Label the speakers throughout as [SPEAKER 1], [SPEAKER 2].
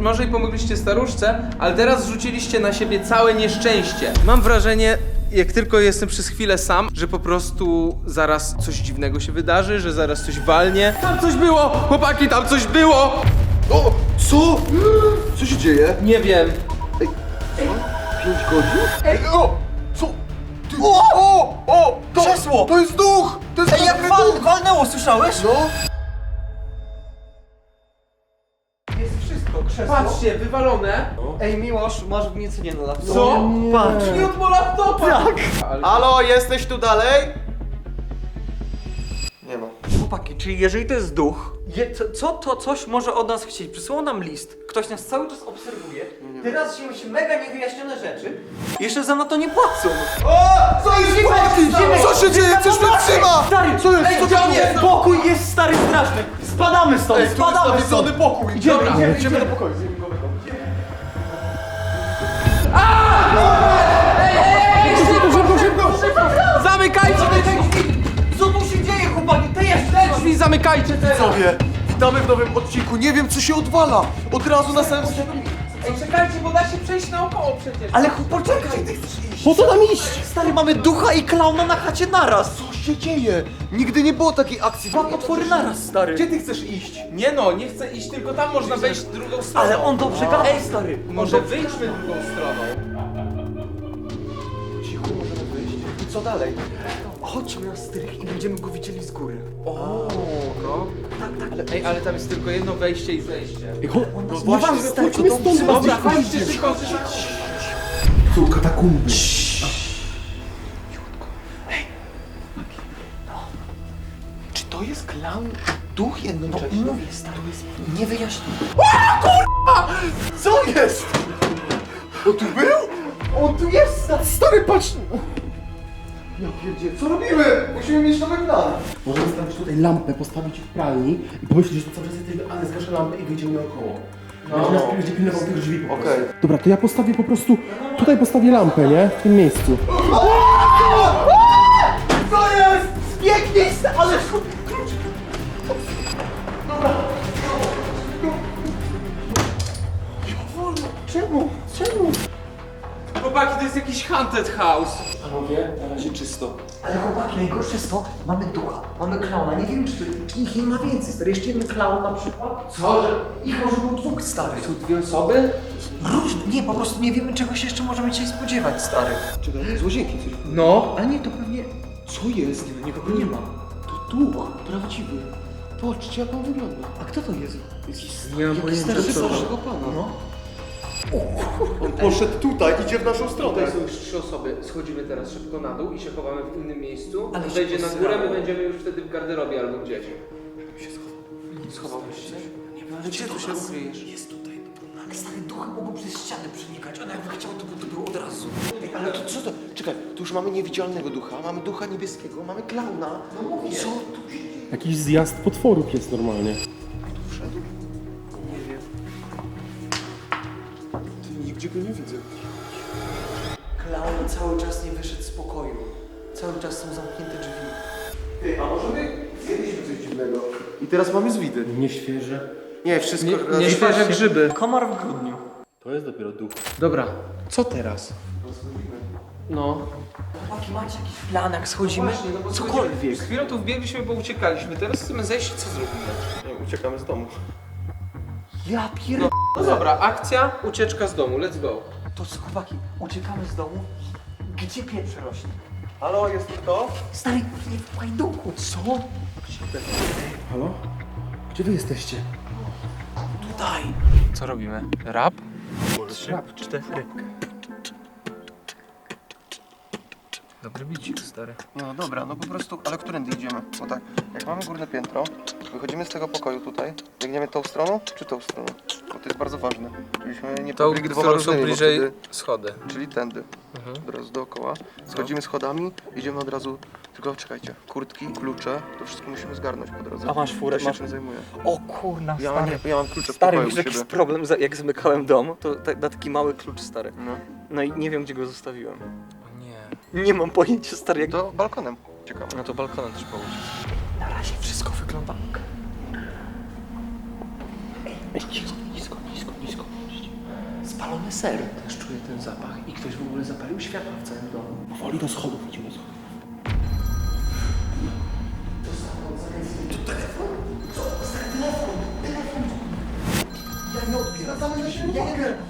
[SPEAKER 1] Może i pomogliście staruszce, ale teraz rzuciliście na siebie całe nieszczęście. Mam wrażenie, jak tylko jestem przez chwilę sam, że po prostu zaraz coś dziwnego się wydarzy, że zaraz coś walnie. Tam coś było! Chłopaki, tam coś było!
[SPEAKER 2] O, co? Co się dzieje?
[SPEAKER 1] Nie wiem.
[SPEAKER 2] Pięć godzin? Ej, o! Co? Ty... O, o, o! To,
[SPEAKER 3] Krzesło!
[SPEAKER 2] To jest duch! To jest
[SPEAKER 3] Ej, jak
[SPEAKER 2] dobry
[SPEAKER 3] wal,
[SPEAKER 2] duch!
[SPEAKER 3] walnęło, słyszałeś?
[SPEAKER 2] No,
[SPEAKER 3] krzesło.
[SPEAKER 1] Patrzcie, wywalone.
[SPEAKER 3] Ej, Miłosz, masz nic nie na laptopie.
[SPEAKER 1] Co?
[SPEAKER 3] Patrz.
[SPEAKER 1] Od moja laptopa! Tak! Ale...
[SPEAKER 2] Halo, jesteś tu dalej? Nie ma.
[SPEAKER 3] Chłopaki, czyli jeżeli to jest duch, je, co, co to coś może od nas chcieć? Przysłał nam list, ktoś nas cały czas obserwuje, teraz dzieją się mega niewyjaśnione rzeczy, jeszcze za na to nie płacą.
[SPEAKER 2] O! Co jest? Co się dzieje? Coś mnie trzyma!
[SPEAKER 3] Stary,
[SPEAKER 2] Co jest?
[SPEAKER 3] Ej,
[SPEAKER 2] Co jest?
[SPEAKER 3] jest? Pokój jest stary straszny. Spadamy stąd,
[SPEAKER 2] jest
[SPEAKER 3] spadamy stąd.
[SPEAKER 2] pokój.
[SPEAKER 3] Idziemy,
[SPEAKER 2] Dobra,
[SPEAKER 3] idziemy,
[SPEAKER 2] idziemy do pokoju. zjemy go będą.
[SPEAKER 1] Zamykajcie te drzwi!
[SPEAKER 3] Co tu się dzieje, chłopaki? Ty jeszcze!
[SPEAKER 1] Te drzwi zamykajcie teraz!
[SPEAKER 2] Widzowie, witamy w nowym odcinku. Nie wiem, co się odwala. Od razu na samym
[SPEAKER 1] Ej, czekajcie, bo da się przejść naokoło przecież.
[SPEAKER 3] Ale chłop, poczekaj,
[SPEAKER 2] Po co tam iść?
[SPEAKER 3] Stary, mamy ducha i klauna na chacie naraz.
[SPEAKER 2] Co się dzieje? Nigdy nie było takiej akcji.
[SPEAKER 3] Dwa potwory naraz, stary.
[SPEAKER 2] Gdzie ty chcesz iść?
[SPEAKER 1] Nie no, nie chcę iść, tylko tam można wejść drugą stroną.
[SPEAKER 3] Ale on dobrze gada, stary.
[SPEAKER 1] Może wyjdźmy drugą stroną.
[SPEAKER 2] Cicho, możemy wyjść. I co dalej?
[SPEAKER 3] Chodźmy na strych i będziemy go widzieli z góry.
[SPEAKER 1] O, no. Ale, ej, ale tam jest tylko jedno wejście i zejście.
[SPEAKER 3] No właśnie, stary, to dobrze.
[SPEAKER 1] Dobra, chodźcie szybko, szybko.
[SPEAKER 2] Tu katakumby. Czy Jednocześnie?
[SPEAKER 3] Mówię, stary, jest niewyjaśnione.
[SPEAKER 2] Co jest? On tu był? On tu jest! Stary, stary patrz! Ja pierdzie, co robimy? Musimy mieć nowy plan.
[SPEAKER 4] Możemy stawić tutaj lampę, postawić w pralni i pomyśleć, że to cały czas jesteśmy, ale zgaszę lampę i wyjdziemy naokoło. Będzie nas będzie pilnował tych drzwi po prostu. Dobra, to ja postawię po prostu, tutaj postawię lampę, nie? W tym miejscu.
[SPEAKER 3] Najgorsze jest to, mamy ducha, mamy klauna, nie wiem czy, czy ich nie ma więcej, stary. Jeszcze jeden klaun na przykład. Co? Że ich może było dwóch, stary.
[SPEAKER 1] Tu dwie osoby?
[SPEAKER 3] Różne, nie, po prostu nie wiemy czego się jeszcze możemy dzisiaj spodziewać, stary.
[SPEAKER 2] Czekaj, z łazienki coś.
[SPEAKER 1] No.
[SPEAKER 3] Ale nie, to pewnie...
[SPEAKER 2] Co jest? Nie, nikogo nie ma. To duch, prawdziwy. Patrzcie jak on wygląda.
[SPEAKER 3] A kto to jest?
[SPEAKER 1] Nie mam
[SPEAKER 3] Jakiś
[SPEAKER 1] pojęcia.
[SPEAKER 2] Starszego pana.
[SPEAKER 3] No.
[SPEAKER 2] On poszedł tutaj, idzie w naszą stronę.
[SPEAKER 1] Tutaj są już trzy osoby. Schodzimy teraz szybko na dół i się chowamy w innym miejscu.
[SPEAKER 3] Ale się
[SPEAKER 1] wejdzie na górę, my będziemy już wtedy w garderobie albo gdzieś.
[SPEAKER 2] Schowałeś się?
[SPEAKER 1] Ale gdzie tu się ukryjesz?
[SPEAKER 3] Jest tutaj, ale stary duchy mogą przez ściany przenikać, on jakby chciał, to by to było od razu.
[SPEAKER 2] Ej, ale to co to? Czekaj, tu już mamy niewidzialnego ducha, mamy ducha niebieskiego, mamy klauna. No mówię. Co tu się dzieje?
[SPEAKER 4] Jakiś zjazd potworów jest normalnie.
[SPEAKER 2] Nigdzie go nie widzę.
[SPEAKER 3] Klaun cały czas nie wyszedł z pokoju. Cały czas są zamknięte drzwi.
[SPEAKER 2] Ty, a może my zjedliśmy coś dziwnego? I teraz mamy zwidy.
[SPEAKER 4] Nieświeże.
[SPEAKER 2] Nie, wszystko...
[SPEAKER 1] Nie, nie świeże grzyby.
[SPEAKER 3] Komar w grudniu.
[SPEAKER 4] To jest dopiero duch.
[SPEAKER 1] Dobra, co teraz? No.
[SPEAKER 3] Chłopaki, macie jakiś plan, jak schodzimy?
[SPEAKER 1] Właśnie, no bo
[SPEAKER 3] Cokolwiek.
[SPEAKER 1] Z chwilą tu wbiegliśmy, bo uciekaliśmy. Teraz chcemy zejść, co zrobimy?
[SPEAKER 2] Nie, uciekamy z domu.
[SPEAKER 3] Ja pier...
[SPEAKER 1] No dobra, akcja, ucieczka z domu, let's go.
[SPEAKER 3] To co, chłopaki, uciekamy z domu. Gdzie pieprz rośnie?
[SPEAKER 2] Halo, jest tu kto?
[SPEAKER 3] Stary, nie w pajduku. Co?
[SPEAKER 4] Halo? Gdzie wy jesteście?
[SPEAKER 3] Tutaj.
[SPEAKER 1] Co robimy? Rap?
[SPEAKER 3] Trzy, cztery.
[SPEAKER 1] Dobry bicik, stary.
[SPEAKER 2] No dobra, no po prostu, ale którędy idziemy? Bo tak, jak mamy górne piętro, wychodzimy z tego pokoju tutaj, biegniemy tą stroną, czy tą stroną? Bo to jest bardzo ważne, żebyśmy nie
[SPEAKER 1] To,
[SPEAKER 2] pobiegli dwoma
[SPEAKER 1] którą są
[SPEAKER 2] różnymi, bo
[SPEAKER 1] bliżej
[SPEAKER 2] wtedy-
[SPEAKER 1] schody.
[SPEAKER 2] Czyli tędy. Od razu dookoła. Schodzimy schodami, idziemy od razu. Tylko czekajcie, kurtki, klucze, to wszystko musimy zgarnąć po drodze.
[SPEAKER 3] A masz furę?
[SPEAKER 2] Ja się
[SPEAKER 3] Masz-
[SPEAKER 2] zajmuję.
[SPEAKER 3] O kurna,
[SPEAKER 2] Ja mam,
[SPEAKER 3] stary.
[SPEAKER 2] ja mam klucze w
[SPEAKER 3] Stary,
[SPEAKER 2] pokoju
[SPEAKER 3] wiesz
[SPEAKER 2] u
[SPEAKER 3] jaki
[SPEAKER 2] siebie.
[SPEAKER 3] jest problem, za- jak zamykałem dom, to ta, na taki mały klucz stary.
[SPEAKER 2] No.
[SPEAKER 3] No i nie wiem gdzie go zostawiłem.
[SPEAKER 1] Nie.
[SPEAKER 3] Mam pojęcia stary jak...
[SPEAKER 2] To balkonem. Ciekawe.
[SPEAKER 1] No to balkonem też połóż.
[SPEAKER 3] Na razie wszystko wygląda. Ej, cicho, nisko, nisko, nisko.
[SPEAKER 1] Spalony ser. Też czuję ten zapach. I ktoś w ogóle zapalił światła w całym domu.
[SPEAKER 4] Powoli do schodów, idziemy do schodów.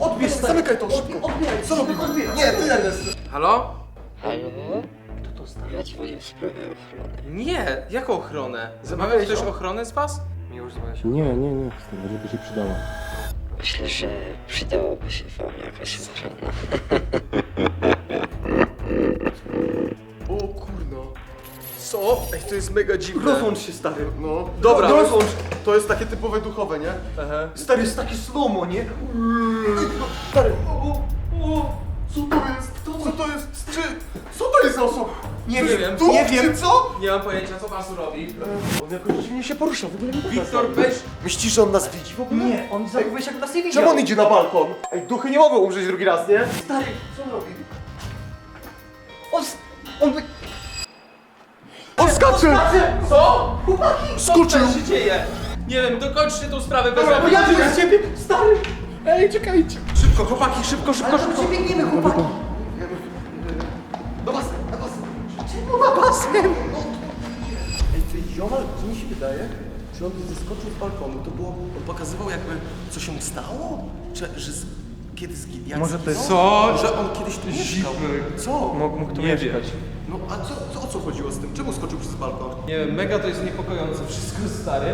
[SPEAKER 3] Odbierz.
[SPEAKER 2] Zamykaj to szybko. Co robimy? Nie, ty Ernest.
[SPEAKER 1] Halo?
[SPEAKER 5] Halo? Ja dzwonię w sprawie ochrony.
[SPEAKER 1] Nie, jaką ochronę? Zamawiał ktoś ochronę z was?
[SPEAKER 3] Miłość zła się.
[SPEAKER 4] Nie, nie, nie, stary, żeby się przydała.
[SPEAKER 5] Myślę, że przydałoby się wam jakaś ochrona.
[SPEAKER 1] O kurno. Co? Ej, to jest mega dziwne.
[SPEAKER 3] Rozłącz się stary.
[SPEAKER 2] No.
[SPEAKER 1] Dobra.
[SPEAKER 2] No, rozłącz. To jest takie typowe duchowe, nie?
[SPEAKER 1] Aha.
[SPEAKER 3] Stary jest taki slomo, nie?
[SPEAKER 2] Stary. O, o, Co?
[SPEAKER 3] Nie wiem,
[SPEAKER 1] wiem.
[SPEAKER 2] Duch,
[SPEAKER 3] nie wiem.
[SPEAKER 2] czy co?
[SPEAKER 1] Nie mam pojęcia, co Basu robi.
[SPEAKER 2] On jakoś dziwnie się porusza, w ogóle nie
[SPEAKER 1] Wiktor, weź.
[SPEAKER 2] Myślisz, że on nas widzi w ogóle?
[SPEAKER 3] Nie, on zachowuje się jak nas nie widział.
[SPEAKER 2] Czemu on idzie na balkon? Ej, duchy nie mogą umrzeć drugi raz, nie?
[SPEAKER 3] Stary, co on robi? On... s- On... wy-
[SPEAKER 2] On skacze!
[SPEAKER 1] Co? Co
[SPEAKER 2] Skoczył!
[SPEAKER 1] tutaj się dzieje? Nie wiem, dokończcie tą sprawę bez
[SPEAKER 3] Dobra,
[SPEAKER 1] mnie.
[SPEAKER 3] ja z ciebie, stary!
[SPEAKER 4] Ej, czekajcie!
[SPEAKER 1] Szybko, chłopaki, szybko, szybko,
[SPEAKER 3] Ale
[SPEAKER 1] szybko.
[SPEAKER 3] szybko biegniemy, chłopaki!
[SPEAKER 4] Ej, ziomal, co mi się wydaje? Czy on zeskoczył z balkonu, to było... On pokazywał jakby, co się stało? Czy, że z... Kiedy zginął? Jak
[SPEAKER 3] Może to jest-
[SPEAKER 4] zginął? Że on kiedyś tu mieszkał. Co?
[SPEAKER 3] Mógł, mógł tu
[SPEAKER 1] Nie
[SPEAKER 3] mieszkać.
[SPEAKER 4] No, a co, co, o co chodziło z tym? Czemu skoczył przez balkon?
[SPEAKER 1] Nie wiem, mega to jest niepokojące wszystko, stary.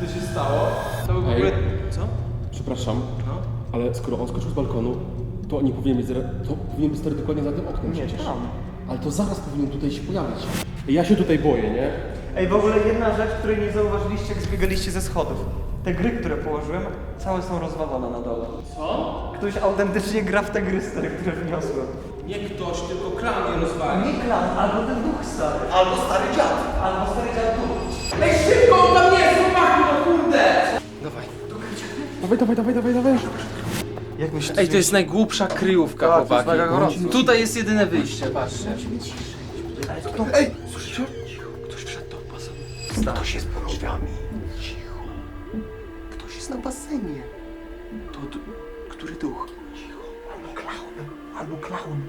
[SPEAKER 1] Co się stało? To w ogóle... Co?
[SPEAKER 4] Przepraszam,
[SPEAKER 1] No.
[SPEAKER 4] ale skoro on skoczył z balkonu, to nie powinien być, zra- to powinien być stary dokładnie za tym oknem
[SPEAKER 3] Nie,
[SPEAKER 4] przecież.
[SPEAKER 3] tam.
[SPEAKER 4] Ale to zaraz powinien tutaj się pojawić. Ja się tutaj boję, nie?
[SPEAKER 3] Ej, w ogóle jedna rzecz, której nie zauważyliście, jak zbiegaliście ze schodów. Te gry, które położyłem, całe są rozwalone na dole.
[SPEAKER 1] Co?
[SPEAKER 3] Ktoś autentycznie gra w te gry, stare, które wniosłem.
[SPEAKER 1] Nie ktoś, tylko kran je rozwali.
[SPEAKER 3] Nie klan, albo ten duch stary.
[SPEAKER 2] Albo stary dziad.
[SPEAKER 3] Albo stary dziad duch.
[SPEAKER 1] Ej, szybko, on tam jest, chłopaki, no kurde!
[SPEAKER 2] Dawaj.
[SPEAKER 4] Dawaj, dawaj, dawaj, dawaj, dawaj.
[SPEAKER 3] Jak myślisz?
[SPEAKER 1] Ej, to jest najgłupsza kryjówka,
[SPEAKER 2] Tak, to jest
[SPEAKER 1] chłopaki.
[SPEAKER 2] mega gorąco.
[SPEAKER 1] Tutaj jest jedyne wyjście, patrzcie.
[SPEAKER 2] Ej, basenu. Ktoś jest pod drzwiami. Cicho. Ktoś jest na basenie. To, d- który duch? Cicho. Albo klaun. Albo klaun.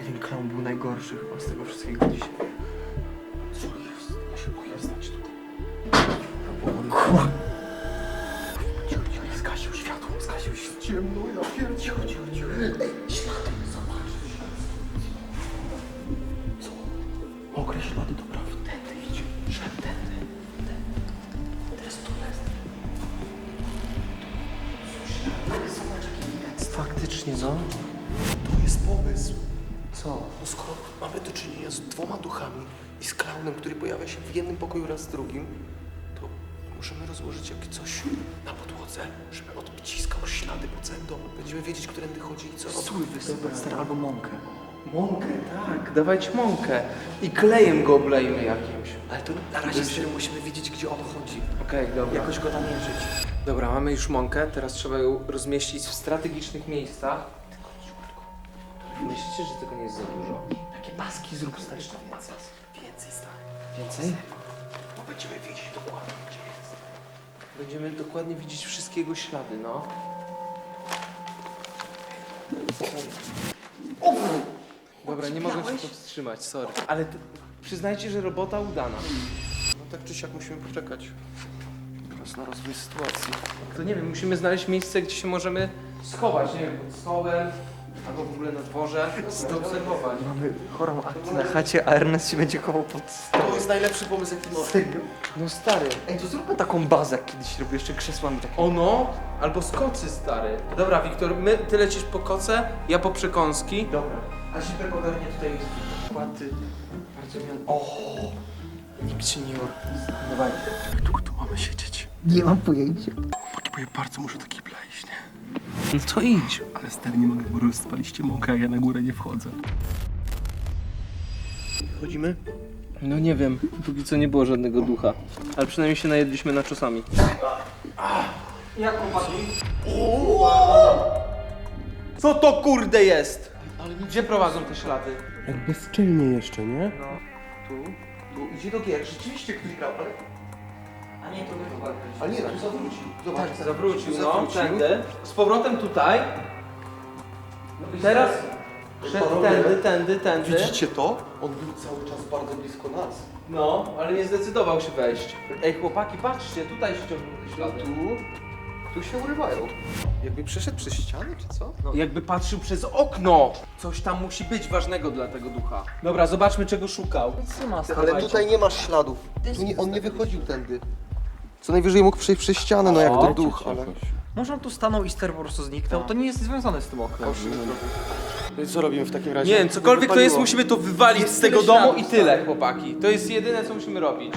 [SPEAKER 3] Jeden klaun był najgorszy chyba z tego wszystkiego dzisiaj.
[SPEAKER 2] Co jest? Ja się boję stać tu. Cicho, cicho, zgasił światło, zgasił światło. Ciemno, ja pierdolę. Cicho, cicho, cicho. Ej, ślady, zobacz. Co? Mokre ślady, dobra.
[SPEAKER 3] No.
[SPEAKER 2] To jest pomysł.
[SPEAKER 3] Co?
[SPEAKER 2] No skoro mamy do czynienia z dwoma duchami i z klaunem, który pojawia się w jednym pokoju raz z drugim, to możemy rozłożyć jak coś na podłodze, żeby odciskał ślady po całym domu. Będziemy wiedzieć, którędy chodzi i co robi.
[SPEAKER 3] Stój, wystąpić stary, albo mąkę.
[SPEAKER 1] Mąkę, tak, dawajcie mąkę. I klejem go oblejmy jakimś.
[SPEAKER 2] Ale to na razie serio musimy wiedzieć, gdzie on chodzi.
[SPEAKER 1] Okej, dobra.
[SPEAKER 3] Jakoś go namierzyć.
[SPEAKER 1] Dobra, mamy już mąkę, teraz trzeba ją rozmieścić w strategicznych miejscach. Myślicie, że tego nie jest za dużo?
[SPEAKER 3] Takie paski zrób stary.
[SPEAKER 2] Jeszcze więcej. Więcej, stary.
[SPEAKER 1] Więcej?
[SPEAKER 2] Bo będziemy wiedzieć dokładnie, gdzie jest.
[SPEAKER 1] Będziemy dokładnie widzieć wszystkie jego ślady, no. Dobra, nie mogę się powstrzymać, sorry. Ale to, przyznajcie, że robota udana.
[SPEAKER 2] No tak czy siak musimy poczekać. Teraz na rozwój sytuacji.
[SPEAKER 1] To nie wiem, musimy znaleźć miejsce, gdzie się możemy schować, nie wiem, pod stołem, albo w ogóle na dworze, zaobserwować.
[SPEAKER 3] Mamy chorą akcję na chacie, a Ernest się będzie chował pod
[SPEAKER 2] To jest najlepszy pomysł, jaki może.
[SPEAKER 3] Serio?
[SPEAKER 1] No stary.
[SPEAKER 3] Ej, to zróbmy taką bazę, jak kiedyś robię jeszcze krzesłami takie.
[SPEAKER 1] Ono albo z kocy, stary. Dobra, Wiktor, my, ty lecisz po koce, ja po przekąski.
[SPEAKER 3] Dobra. A Zipek ogarnie tutaj płaty. Bardzo miał... O!
[SPEAKER 2] Nikt się nie.
[SPEAKER 3] Dawaj.
[SPEAKER 2] Długo tu mamy siedzieć?
[SPEAKER 3] Nie mam pojęcia.
[SPEAKER 2] Chłopaki, bo ja bardzo muszę do kibla iść, nie?
[SPEAKER 1] No to idź.
[SPEAKER 4] Ale stary, nie mogę, bo rozpaliście mąkę, a ja na górę nie wchodzę.
[SPEAKER 2] Chodzimy?
[SPEAKER 1] No nie wiem, póki co nie było żadnego ducha. Ale przynajmniej się najedliśmy na czasami.
[SPEAKER 3] Jak chłopaki?
[SPEAKER 1] Co to kurde jest? Gdzie prowadzą te ślady?
[SPEAKER 4] Jak bezczelnie jeszcze, nie?
[SPEAKER 1] No, tu.
[SPEAKER 3] Bo idzie do gier. Rzeczywiście ktoś grał, ale... A nie, to my chyba.
[SPEAKER 2] Ale nie, tu zawrócił. Zobacz.
[SPEAKER 1] Tak, zawrócił, no, tędy. Z powrotem tutaj. I teraz szedł
[SPEAKER 2] Panowie,
[SPEAKER 1] tędy, tędy, tędy.
[SPEAKER 2] Widzicie to? On był cały czas bardzo blisko nas.
[SPEAKER 1] No, ale nie zdecydował się wejść. Ej, chłopaki, patrzcie, tutaj ściągnął te ślady.
[SPEAKER 2] Tu, tu się urywają. Jakby przeszedł przez ścianę, czy co?
[SPEAKER 1] No, jakby patrzył przez okno. Coś tam musi być ważnego dla tego ducha. Dobra, zobaczmy czego szukał.
[SPEAKER 3] Ma.
[SPEAKER 2] Ale tutaj nie masz śladów. Tu nie, on nie wychodził tędy. Co najwyżej mógł przejść przez ścianę, no jak to duch, ale...
[SPEAKER 3] Może on tu stanął i ster po prostu zniknął. To nie jest związane z tym oknem.
[SPEAKER 2] No i co robimy w takim razie?
[SPEAKER 1] Nie wiem, cokolwiek to jest,
[SPEAKER 2] Wypaliło.
[SPEAKER 1] musimy to wywalić z tego domu i tyle, chłopaki. To jest jedyne, co musimy robić.